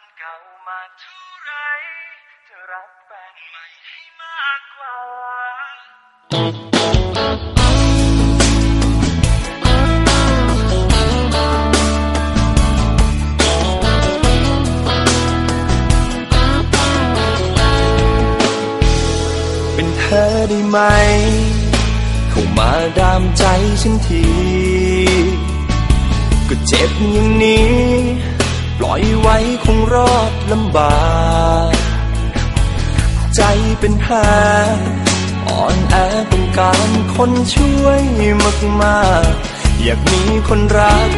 นเก่ามาเท่าไรจะรักแฟนใหม่ให้มากกว่าเป็นเธอได้ไหม เข้ามาดามใจฉันที ก็เจ็บอย่างนี้ ล่อยไว้คงรอดลำบากใจเป็นแผลอ่อนแอต้องการคนช่วยมากๆอยากมีคนรัก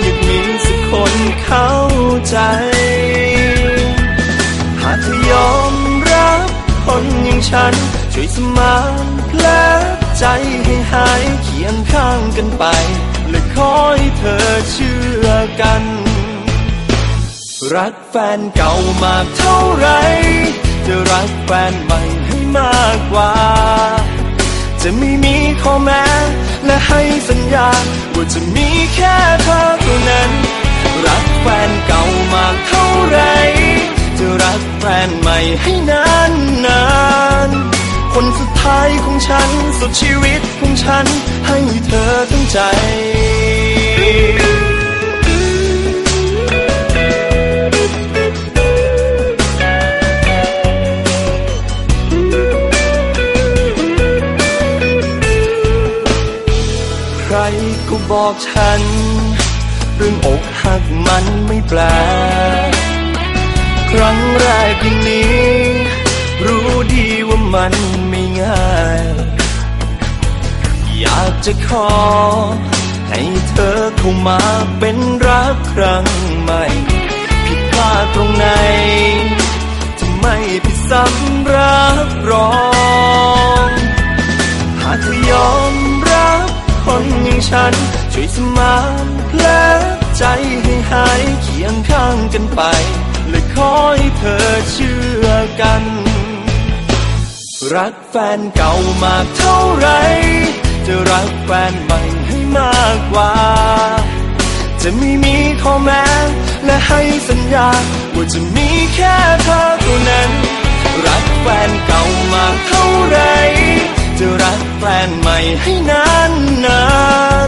อยากมีสักคนเข้าใจ หากเธอยอมรับคนอย่างฉัน ช่วยสมานแผลใจให้หายเคียงข้างกันไป และขอให้เธอเชื่อกัน รักแฟนเก่ามากเท่าไร จะรักแฟนใหม่ให้มากกว่า จะไม่มีข้อแม้และให้สัญญา ว่าจะมีแค่เธอเท่านั้น รักแฟนเก่ามากเท่าไร จะรักแฟนใหม่ให้นานนานคนสุดท้ายของฉัน สุดชีวิตของฉัน ให้เธอทั้งใจ ก็บอกฉัน เรื่องอกหักมันไม่แปลกครั้งแรกอย่างนี้ รู้ดีว่ามันไม่ง่าย อยากจะขอ ให้เธอเข้ามาเป็นรักครั้งใหม่ ผิดพลาดตรงไหนจะไม่ผิดซ้ำรักร แผลใจให้หายเคียงข้างกันไป และขอให้เธอเชื่อกัน รักแฟนเก่ามากเท่าไร จะรักแฟนใหม่ให้มากกว่า จะไม่มีข้อแม้และให้สัญญา ว่าจะมีแค่เธอเท่านั้น รักแฟนเก่ามากเท่าไร จะรักแฟนใหม่ให้นานนา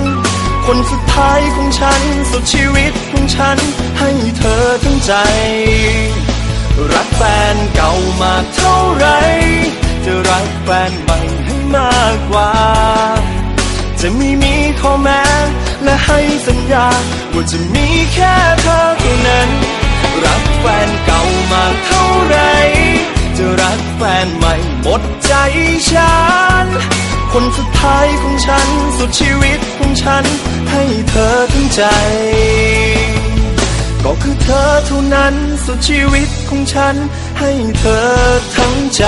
น คนสุดท้ายของฉัน สุดชีวิตของฉัน ให้เธอทั้งใจ รักแฟนเก่ามากเท่าไร จะรักแฟนใหม่ให้มากกว่า จะไม่มีข้อแม้และให้สัญญา ว่าจะมีแค่เธอเท่านั้น รักแฟนเก่ามากเท่าไร จะรักแฟนใหม่หมดใจฉัน คนสุดท้ายของฉัน สุดชีวิตของฉัน ให้เธอทั้งใจ ก็คือเธอเท่านั้น สุดชีวิตของฉัน ให้เธอทั้งใจ